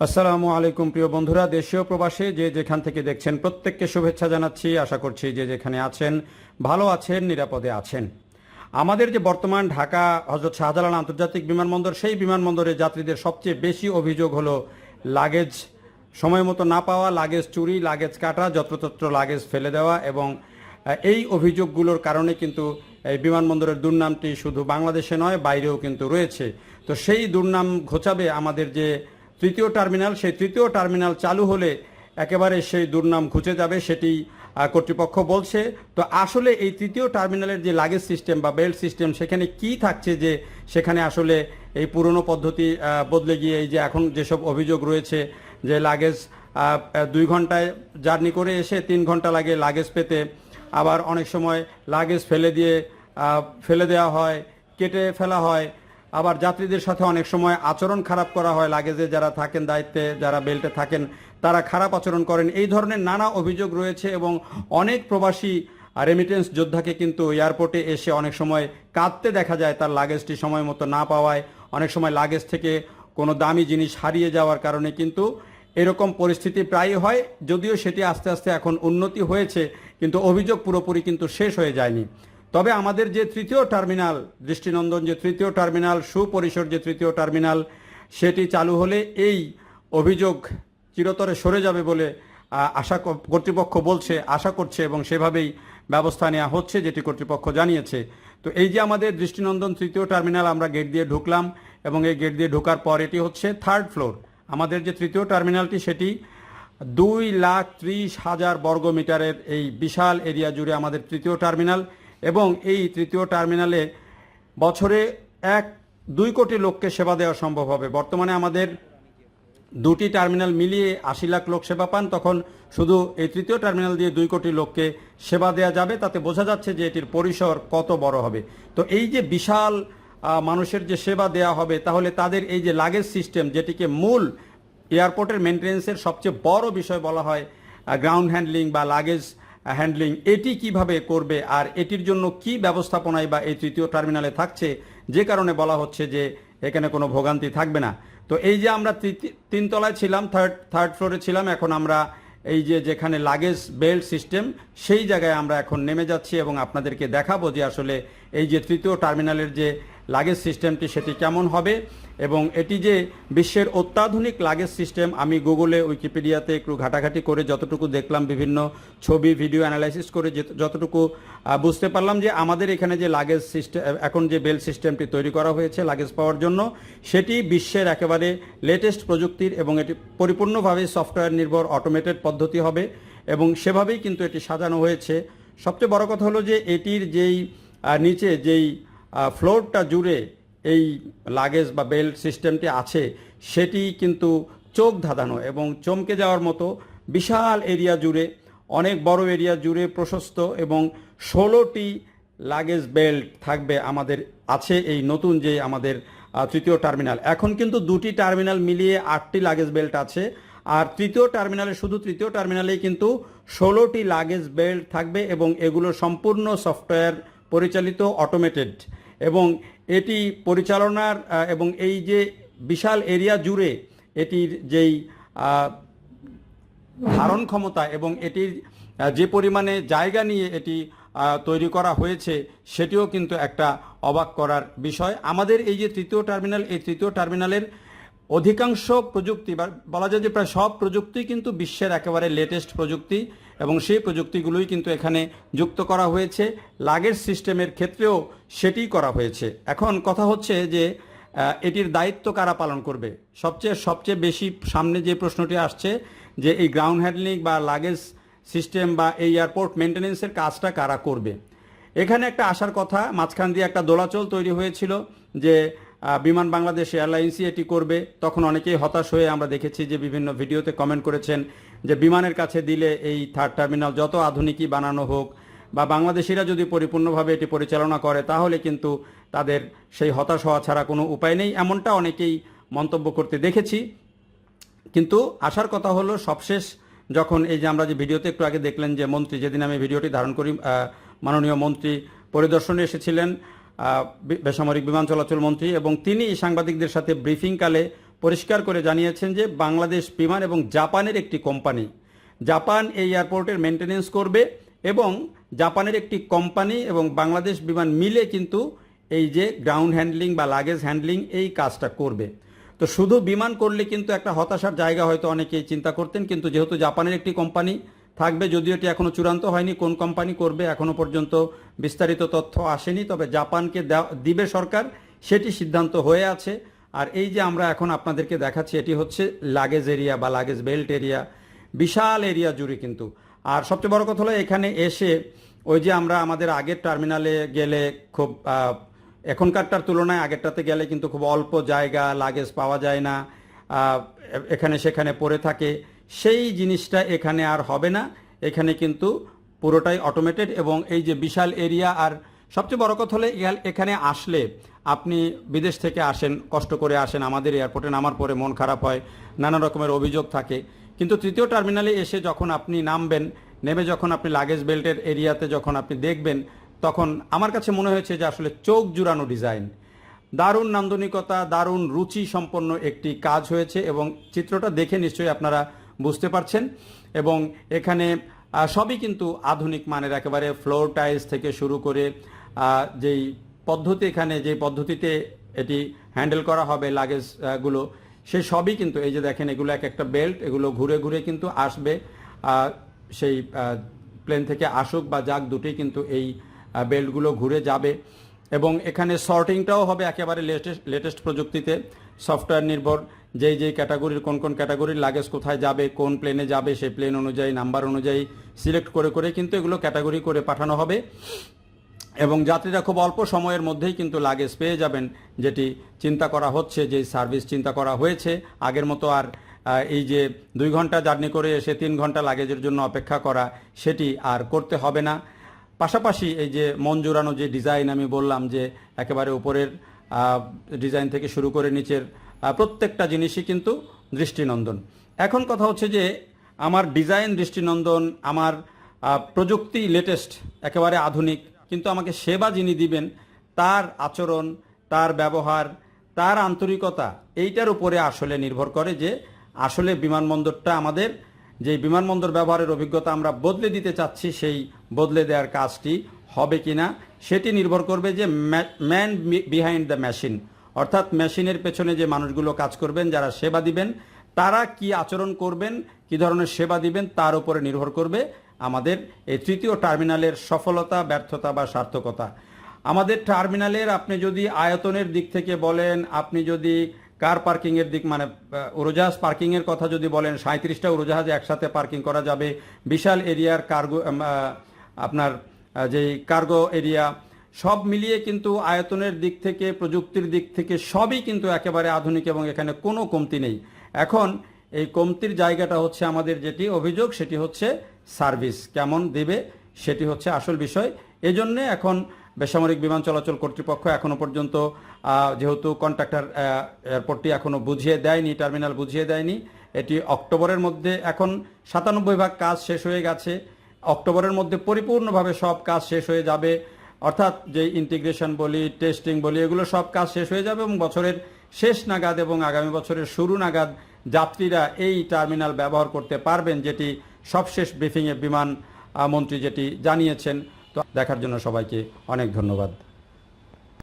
আসসালামু আলাইকুম, প্রিয় বন্ধুরা। দেশীয় প্রবাসে যে যেখান থেকে দেখছেন, প্রত্যেককে শুভেচ্ছা জানাচ্ছি। আশা করছি যে যেখানে আছেন, ভালো আছেন, নিরাপদে আছেন। আমাদের যে বর্তমান ঢাকা হজরত শাহজালাল আন্তর্জাতিক বিমানবন্দর, সেই বিমানবন্দরে যাত্রীদের সবচেয়ে বেশি অভিযোগ হলো লাগেজ। সময় মতো না পাওয়া, লাগেজ চুরি, লাগেজ কাটা, যত্রতত্র লাগেজ ফেলে দেওয়া এবং এই অভিযোগগুলোর কারণে কিন্তু এই বিমানবন্দরের দুর্নামটি শুধু বাংলাদেশে নয়, বাইরেও কিন্তু রয়েছে। তো সেই দুর্নাম ঘোচাবে আমাদের যে তৃতীয় টার্মিনাল, সেই তৃতীয় টার্মিনাল চালু হলে একেবারে সেই দুর্নাম ঘুচে যাবে, সেটি কর্তৃপক্ষ বলছে। তো আসলে এই তৃতীয় টার্মিনালের যে লাগেজ সিস্টেম বা বেল্ট সিস্টেম, সেখানে কি থাকছে যে সেখানে আসলে এই পুরনো পদ্ধতি বদলে গিয়ে এই যে এখন যেসব অভিযোগ রয়েছে যে লাগেজ দুই ঘন্টায় জার্নি করে এসে তিন ঘণ্টা লাগে লাগেজ পেতে, আবার অনেক সময় লাগেজ ফেলে দিয়ে ফেলে দেওয়া হয়, কেটে ফেলা হয় আবার যাত্রীদের সাথে অনেক সময় আচরণ খারাপ করা হয় লাগেজে যারা থাকেন দায়িত্বে, যারা বেল্টে থাকেন, তারা খারাপ আচরণ করেন। এই ধরনের নানা অভিযোগ রয়েছে এবং অনেক প্রবাসী রেমিটেন্স যোদ্ধাকে কিন্তু এয়ারপোর্টে এসে অনেক সময় কাঁদতে দেখা যায়, তার লাগেজটি সময় মতো না পাওয়ায়। অনেক সময় লাগেজ থেকে কোনো দামি জিনিস হারিয়ে যাওয়ার কারণে কিন্তু এরকম পরিস্থিতি প্রায়ই হয়, যদিও সেটি আস্তে আস্তে এখন উন্নতি হয়েছে, কিন্তু অভিযোগ পুরোপুরি কিন্তু শেষ হয়ে যায়নি। তবে আমাদের যে তৃতীয় টার্মিনাল, দৃষ্টিনন্দন যে তৃতীয় টার্মিনাল, সুপরিসর যে তৃতীয় টার্মিনাল, সেটি চালু হলে এই অভিযোগ চিরতরে সরে যাবে বলে আশা কর্তৃপক্ষ বলছে, আশা করছে এবং সেভাবেই ব্যবস্থা নেওয়া হচ্ছে যেটি কর্তৃপক্ষ জানিয়েছে। তো এই যে আমাদের দৃষ্টিনন্দন তৃতীয় টার্মিনাল, আমরা গেট দিয়ে ঢুকলাম এবং এই গেট দিয়ে ঢোকার পর এটি হচ্ছে থার্ড ফ্লোর। আমাদের যে তৃতীয় টার্মিনালটি, সেটি দুই লাখ ত্রিশ হাজার বর্গ মিটারের এই বিশাল এরিয়া জুড়ে আমাদের তৃতীয় টার্মিনাল। এবং এই তৃতীয় টার্মিনালে বছরে এক, দুই কোটি লোককে সেবা দেওয়া সম্ভব হবে। বর্তমানে আমাদের দুটি টার্মিনাল মিলিয়ে আশি লাখ লোক সেবা পান, তখন শুধু এই তৃতীয় টার্মিনাল দিয়ে দুই কোটি লোককে সেবা দেওয়া যাবে। তাতে বোঝা যাচ্ছে যে এটির পরিসর কত বড় হবে। তো এই যে বিশাল মানুষের যে সেবা দেওয়া হবে, তাহলে তাদের এই যে লাগেজ সিস্টেম, যেটিকে মূল এয়ারপোর্টের মেনটেন্সের সবচেয়ে বড় বিষয় বলা হয় গ্রাউন্ড হ্যান্ডলিং বা লাগেজ হ্যান্ডলিং এটি কীভাবে করবে আর এটির জন্য কি ব্যবস্থাপনায় বা এই তৃতীয় টার্মিনালে থাকছে, যে কারণে বলা হচ্ছে যে এখানে কোনো ভোগান্তি থাকবে না। তো এই যে আমরা তিনতলায় ছিলাম থার্ড থার্ড ফ্লোরে ছিলাম, এখন আমরা এই যে যেখানে লাগেজ বেল্ট সিস্টেম সেই জায়গায় আমরা এখন নেমে যাচ্ছি এবং আপনাদেরকে দেখাবো যে আসলে এই যে তৃতীয় টার্মিনালের যে লাগেজ সিস্টেমটি সেটি কেমন হবে এবং এটি যে বিশ্বের অত্যাধুনিক লাগেজ সিস্টেম আমি গুগলে, উইকিপিডিয়াতে একটু ঘাটাঘাটি করে যতটুকু দেখলাম, বিভিন্ন ছবি ভিডিও অ্যানালাইসিস করে যতটুকু বুঝতে পারলাম যে আমাদের এখানে যে লাগেজ সিস্টেম এখন যে বেল সিস্টেমটি তৈরি করা হয়েছে লাগেজ পাওয়ার জন্য, সেটি বিশ্বের একেবারে লেটেস্ট প্রযুক্তির এবং এটি পরিপূর্ণভাবে সফটওয়্যার নির্ভর অটোমেটেড পদ্ধতি হবে এবং সেভাবেই কিন্তু এটি সাজানো হয়েছে। সবচেয়ে বড় কথা হলো যে এটির যেই নিচে যেই ফ্লোরটা জুড়ে এই লাগেজ বা বেল্ট সিস্টেমটি আছে, সেটি কিন্তু চোখ ধাঁধানো এবং চমকে যাওয়ার মতো বিশাল এরিয়া জুড়ে, অনেক বড় এরিয়া জুড়ে প্রশস্ত এবং ষোলোটি লাগেজ বেল্ট থাকবে আমাদের, আছে এই নতুন যে আমাদের তৃতীয় টার্মিনাল এখন কিন্তু দুটি টার্মিনাল মিলিয়ে আটটি লাগেজ বেল্ট আছে, আর তৃতীয় টার্মিনালে শুধু তৃতীয় টার্মিনালেই কিন্তু ষোলোটি লাগেজ বেল্ট থাকবে এবং এগুলো সম্পূর্ণ সফটওয়্যার পরিচালিত অটোমেটেড এবং এটি পরিচালনার এবং এই যে বিশাল এরিয়া জুড়ে এটির যেই ধারণ ক্ষমতা এবং এটির যে পরিমাণে জায়গা নিয়ে এটি তৈরি করা হয়েছে, সেটিও কিন্তু একটা অবাক করার বিষয়। আমাদের এই যে তৃতীয় টার্মিনাল, এই তৃতীয় টার্মিনালের অধিকাংশ প্রযুক্তি বা বলা যায় যে প্রায় সব প্রযুক্তি কিন্তু বিশ্বের একেবারে লেটেস্ট প্রযুক্তি। এবং সেই প্রযুক্তিগুলোই কিন্তু এখানে যুক্ত করা হয়েছে। লাগেজ সিস্টেমের ক্ষেত্রেও সেটি করা হয়েছে। এখন কথা হচ্ছে যে এটির দায়িত্ব কারা পালন করবে? সবচেয়ে সবচেয়ে বেশি সামনে যে প্রশ্নটি আসছে যে, এই গ্রাউন্ড হ্যান্ডলিং বা লাগেজ সিস্টেম বা এই এয়ারপোর্ট মেনটেনেন্সের কাজটা কারা করবে? এখানে একটা আসার কথা, মাঝখান দিয়ে একটা দোলাচল তৈরি হয়েছিল যে বিমান বাংলাদেশ এয়ারলাইন্সই এটি করবে। তখন অনেকেই হতাশ হয়ে আমরা দেখেছি যে, বিভিন্ন ভিডিওতে কমেন্ট করেছেন যে বিমানের কাছে দিলে এই থার্ড টার্মিনাল যত আধুনিকই বানানো হোক বা বাংলাদেশিরা যদি পরিপূর্ণভাবে এটি পরিচালনা করে, তাহলে কিন্তু তাদের সেই হতাশ হওয়া ছাড়া কোনো উপায় নেই। এমনটা অনেকেই মন্তব্য করতে দেখেছি। কিন্তু আসার কথা হলো, সবশেষ যখন এই যে আমরা যে ভিডিওতে একটু আগে দেখলেন যে মন্ত্রী, যেদিন আমি ভিডিওটি ধারণ করি মাননীয় মন্ত্রী পরিদর্শনে এসেছিলেন বেসামরিক বিমান চলাচল মন্ত্রী এবং তিনি সাংবাদিকদের সাথে ব্রিফিংকালে পরিষ্কার করে জানিয়েছেন যে বাংলাদেশ বিমান এবং জাপানের একটি কোম্পানি। জাপান এই এয়ারপোর্টের মেনটেনেন্স করবে এবং জাপানের একটি কোম্পানি এবং বাংলাদেশ বিমান মিলে কিন্তু এই যে গ্রাউন্ড হ্যান্ডলিং বা লাগেজ হ্যান্ডলিং এই কাজটা করবে। তো শুধু বিমান করলে কিন্তু একটা হতাশার জায়গা হয়তো অনেকেই চিন্তা করতেন, কিন্তু যেহেতু জাপানের একটি কোম্পানি থাকবে, যদিও এটি এখনও চূড়ান্ত হয়নি, কোন কোম্পানি করবে এখনও পর্যন্ত বিস্তারিত তথ্য আসেনি, তবে জাপানকে দিবে সরকার, সেটি সিদ্ধান্ত হয়ে আছে। আর এই যে আমরা এখন আপনাদেরকে দেখাচ্ছি, এটি হচ্ছে লাগেজ এরিয়া বা লাগেজ বেল্ট এরিয়া বিশাল এরিয়া জুড়ে কিন্তু। আর সবচেয়ে বড় কথা হলো, এখানে এসে ওই যে আমরা আমাদের আগের টার্মিনালে গেলে খুব এখনকারটার তুলনায় আগেরটাতে গেলে কিন্তু খুব অল্প জায়গা লাগেজ পাওয়া যায় না এখানে সেখানে পড়ে থাকে। সেই জিনিসটা এখানে আর হবে না। এখানে কিন্তু পুরোটাই অটোমেটেড এবং এই যে বিশাল এরিয়া আর সবচেয়ে বড় কথা হলে এখানে আসলে আপনি বিদেশ থেকে আসেন, কষ্ট করে আসেন আমাদের এয়ারপোর্টে নামার পরে মন খারাপ হয়, নানা রকমের অভিযোগ থাকে। কিন্তু তৃতীয় টার্মিনালে এসে যখন আপনি নামবেন, নেমে যখন আপনি লাগেজ বেল্টের এরিয়াতে যখন আপনি দেখবেন, তখন আমার কাছে মনে হয়েছে যে আসলে চোখ জুড়ানো ডিজাইন দারুণ নান্দনিকতা, দারুণ রুচি সম্পন্ন একটি কাজ হয়েছে এবং চিত্রটা দেখে নিশ্চয়ই আপনারা বুঝতে পারছেন। এবং এখানে সবই কিন্তু আধুনিক মানের, একেবারে ফ্লোর টাইলস থেকে শুরু করে যেই পদ্ধতি এখানে যে পদ্ধতিতে এটি হ্যান্ডেল করা হবে লাগেজগুলো সে সবই কিন্তু, এই যে দেখেন, এগুলো এক একটা বেল্ট এগুলো ঘুরে ঘুরে কিন্তু আসবে সেই প্লেন থেকে আসুক বা যাক দুটি কিন্তু এই বেল্টগুলো ঘুরে যাবে। এবং এখানে সর্টিংটাও হবে একেবারে লেটেস্ট লেটেস্ট প্রযুক্তিতে। সফটওয়্যার নির্ভর, যেই যেই ক্যাটাগরির কোন কোন ক্যাটাগরির লাগেজ কোথায় যাবে, কোন প্লেনে যাবে, সেই প্লেন অনুযায়ী নাম্বার অনুযায়ী সিলেক্ট করে করে কিন্তু এগুলো ক্যাটাগরি করে পাঠানো হবে। এবং যাত্রীরা খুব অল্প সময়ের মধ্যেই কিন্তু লাগেজ পেয়ে যাবেন, যেটি চিন্তা করা হচ্ছে যে সার্ভিস চিন্তা করা হয়েছে। আগের মতো আর এই যে দুই ঘণ্টা জার্নি করে এসে তিন ঘণ্টা লাগেজের জন্য অপেক্ষা করা, সেটি আর করতে হবে না। পাশাপাশি এই যে মন জোড়ানো যে ডিজাইন আমি বললাম যে একেবারে উপরের ডিজাইন থেকে শুরু করে নিচের প্রত্যেকটা জিনিসই কিন্তু দৃষ্টিনন্দন। এখন কথা হচ্ছে যে আমার ডিজাইন দৃষ্টিনন্দন, আমার প্রযুক্তি লেটেস্ট একেবারে আধুনিক, কিন্তু আমাকে সেবা যিনি দিবেন, তার আচরণ, তার ব্যবহার, তার আন্তরিকতা, এইটার উপরে আসলে নির্ভর করে যে আসলে বিমানবন্দরটা আমাদের যে বিমানবন্দর ব্যবহারের অভিজ্ঞতা আমরা বদলে দিতে চাচ্ছি, সেই বদলে দেওয়ার কাজটি হবে কি না সেটি নির্ভর করবে যে ম্যান বিহাইন্ড দ্য মেশিন অর্থাৎ মেশিনের পেছনে যে মানুষগুলো কাজ করবেন, যারা সেবা দিবেন, তারা কি আচরণ করবেন, কি ধরনের সেবা দিবেন, তার উপরে নির্ভর করবে আমাদের এই তৃতীয় টার্মিনালের সফলতা, ব্যর্থতা বা সার্থকতা। আমাদের টার্মিনালের আপনি যদি আয়তনের দিক থেকে বলেন, আপনি যদি কার পার্কিংয়ের দিক মানে উড়োজাহাজ পার্কিং এর কথা যদি বলেন সাঁত্রিশটা উড়োজাহাজ একসাথে পার্কিং করা যাবে। বিশাল এরিয়ার কার্গো আপনার যেই কার্গো এরিয়া, সব মিলিয়ে কিন্তু আয়তনের দিক থেকে, প্রযুক্তির দিক থেকে সবই কিন্তু একেবারে আধুনিক এবং এখানে কোনো কমতি নেই। এখন এই কমতির জায়গাটা হচ্ছে আমাদের যেটি অভিযোগ, সেটি হচ্ছে সার্ভিস। কেমন দেবে সেটি হচ্ছে আসল বিষয়। এজন্যে এখন বেসামরিক বিমান চলাচল কর্তৃপক্ষ এখনও পর্যন্ত যেহেতু কন্ট্রাক্টর এয়ারপোর্টটি এখনও বুঝিয়ে দেয়নি, টার্মিনাল বুঝিয়ে দেয়নি, এটি অক্টোবরের মধ্যে, এখন সাতানব্বই ভাগ কাজ শেষ হয়ে গেছে, অক্টোবরের মধ্যে পরিপূর্ণভাবে সব কাজ শেষ হয়ে যাবে, অর্থাৎ যে ইন্টিগ্রেশন বলি, টেস্টিং বলি, এগুলো সব কাজ শেষ হয়ে যাবে এবং বছরের শেষ নাগাদ এবং আগামী বছরের শুরু নাগাদ যাত্রীরা এই টার্মিনাল ব্যবহার করতে পারবেন, যেটি সবশেষ ব্রিফিংয়ে বিমান মন্ত্রী যেটি জানিয়েছেন। তো দেখার জন্য সবাইকে অনেক ধন্যবাদ।